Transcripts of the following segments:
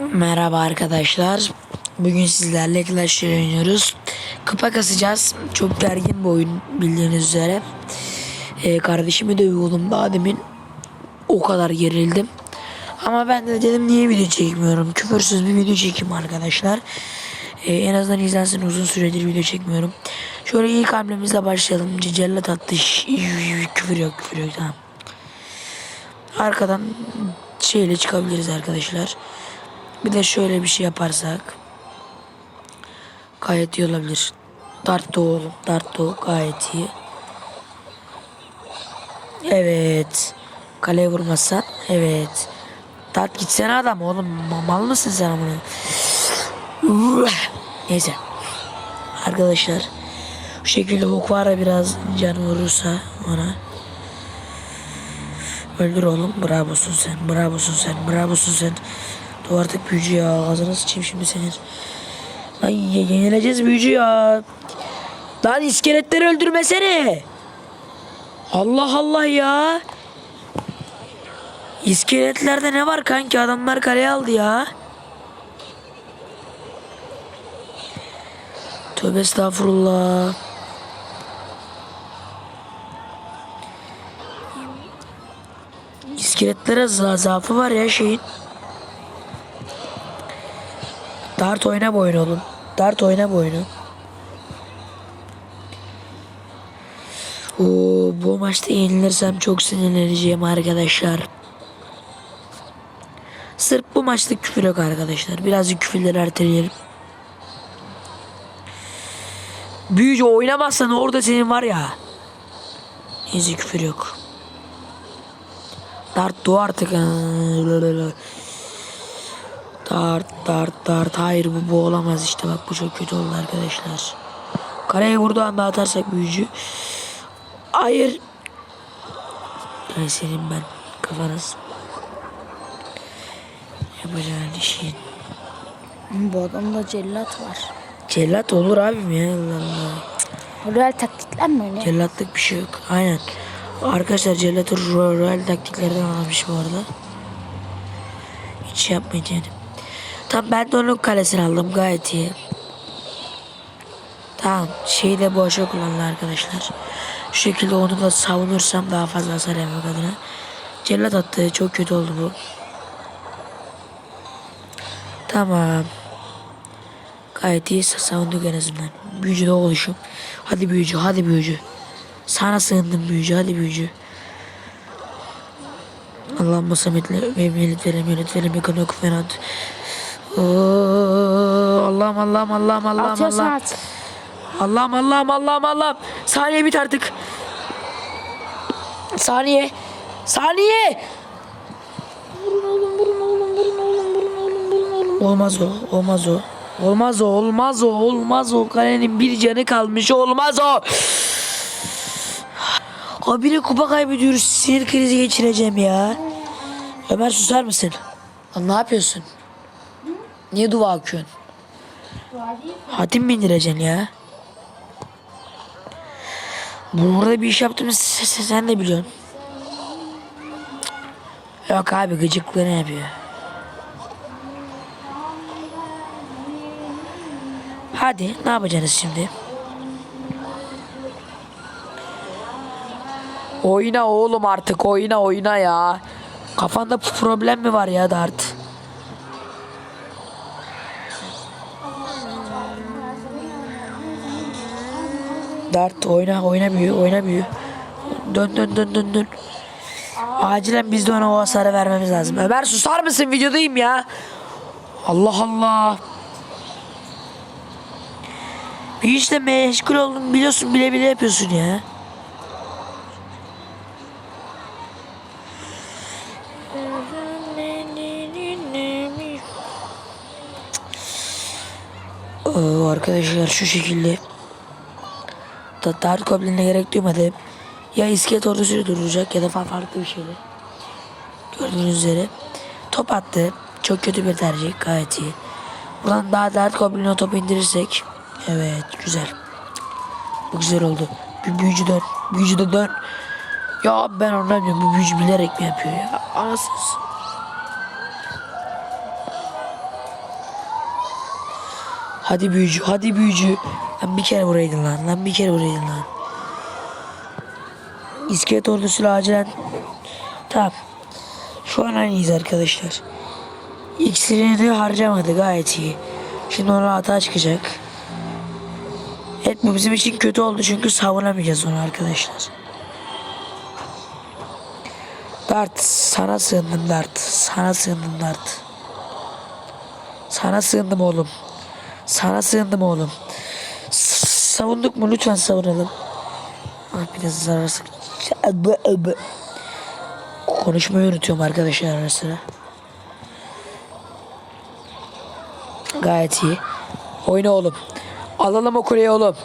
Merhaba arkadaşlar. Bugün sizlerle Clash oynuyoruz. Kupa kasacağız. Çok gergin bir oyun bildiğiniz üzere. Ee, kardeşimi dövüyordum daha demin. O kadar gerildim. Ama ben de dedim niye video çekmiyorum. Küfürsüz bir video çekeyim arkadaşlar. Ee, en azından izlensin uzun süredir video çekmiyorum. Şöyle ilk hamlemizle başlayalım. Cellat attı. Küfür yok küfür yok tamam. Arkadan şeyle çıkabiliriz arkadaşlar. Bir de şöyle bir şey yaparsak gayet iyi olabilir. Dart oğlum. Dart gayet iyi. Evet. Kaleye vurmazsan. Evet. Dart gitsene adam oğlum. Mal mısın sen amına? Neyse. Arkadaşlar. Bu şekilde Hokvara biraz can vurursa ona. Öldür oğlum. Bravosun sen. Bravosun sen. Bravosun sen. Dur artık büyücü ya. Ağzına sıçayım şimdi senin. Ye- yenileceğiz büyücü ya. Lan iskeletleri öldürmesene. Allah Allah ya. İskeletlerde ne var kanki? Adamlar kaleye aldı ya. Tövbe estağfurullah. İskeletlere za zaafı var ya şeyin. Dart oyna bu oyunu oğlum. Dart oyna bu oyunu. Oo, bu maçta yenilirsem çok sinirleneceğim arkadaşlar. Sırf bu maçta küfür yok arkadaşlar. Birazcık küfürleri erteleyelim. Büyücü oynamazsan orada senin var ya. Neyse küfür yok. Dart doğu artık. Dart dart dart. Hayır bu bu olamaz işte bak bu çok kötü oldu arkadaşlar. Kareye vurduğu anda atarsak büyücü. Hayır. Ben senin ben kafanız. Yapacağın işin. Bu adamda cellat var. Cellat olur abim ya Allah Allah. Real taktikler mi öyle? Cellatlık bir şey yok. Aynen. Arkadaşlar cellatı ro- royal taktiklerden almış bu arada. Hiç yapmayın yani. Tamam ben de onun kalesini aldım gayet iyi. Tamam şeyi de boşa kullandı arkadaşlar. Şu şekilde onu da savunursam daha fazla hasar yemek adına. Cellat attı çok kötü oldu bu. Tamam. Gayet iyi savunduk en azından. Büyücü de oluşum. Hadi büyücü hadi büyücü. Sana sığındım büyücü hadi büyücü. Allah'ım sametle ve melit verem melit verem fenat. Allah'ım Allah'ım Allah'ım Allah'ım Atıyorsun Allah'ım. at. Allah'ım Allah'ım Allah'ım Allah'ım. Saniye bit artık. Saniye. Saniye. Vurun oğlum vurun oğlum vurun oğlum vurun oğlum vurun oğlum. Olmaz o. Olmaz o. Olmaz o. Olmaz o. Olmaz o. Kalenin bir canı kalmış. Olmaz o. Abine kupa kaybediyoruz. Sinir krizi geçireceğim ya. Ömer susar mısın? Lan ne yapıyorsun? Niye dua akıyorsun? Hatim mi indireceksin ya? Burada bir iş yaptığımı se- se- sen de biliyorsun. Yok abi gıcıklığını yapıyor. Hadi ne yapacaksınız şimdi? Oyna oğlum artık oyna oyna ya. Kafanda problem mi var ya Dart? Dart oyna oyna büyü oyna büyü. Dön dön dön dön dön. Acilen biz de ona o hasarı vermemiz lazım. Ömer susar mısın videodayım ya. Allah Allah. Bir işle meşgul oldun biliyorsun bile bile yapıyorsun ya. Arkadaşlar şu şekilde da Dart Goblin'e gerek duymadım. Ya iskelet ordusuyla duracak ya da fa- farklı bir şeyle. Gördüğünüz üzere. Top attı. Çok kötü bir tercih. Gayet iyi. Buradan daha Dart Goblin'e topu indirirsek. Evet güzel. Bu güzel oldu. Bir büyücü dön. Büyücü de dön. Ya ben anlamıyorum. Bu büyücü bilerek mi yapıyor ya? Anasız. Hadi büyücü, hadi büyücü. Lan bir kere vuraydın lan, lan bir kere vuraydın lan. İskelet ordusuyla acilen. Tamam. Şu an aynıyız arkadaşlar. İksirini harcamadı gayet iyi. Şimdi ona hata çıkacak. Evet bu bizim için kötü oldu çünkü savunamayacağız onu arkadaşlar. Dart sana sığındım Dart. Sana sığındım Dart. Sana sığındım oğlum. Sana sığındım oğlum. S- savunduk mu lütfen savunalım. Ah bir de zararsız. Abı, abı. Konuşmayı unutuyorum arkadaşlar ara. Gayet iyi. Oyna oğlum. Alalım o kuleyi oğlum.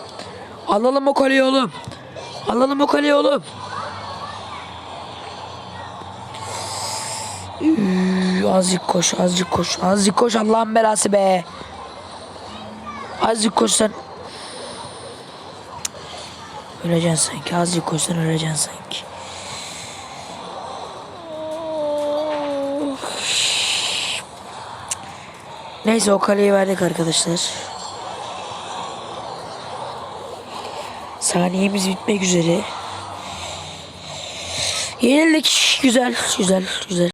Alalım o kuleyi oğlum. Alalım o kuleyi oğlum. Üü, azıcık koş, azıcık koş, azıcık koş Allah'ın belası be. Azıcık koşsan. Öleceksin sanki, azıcık koşsan öleceksin sanki. Neyse o kaleyi verdik arkadaşlar. Saniyemiz bitmek üzere. Yenildik. Güzel, güzel, güzel.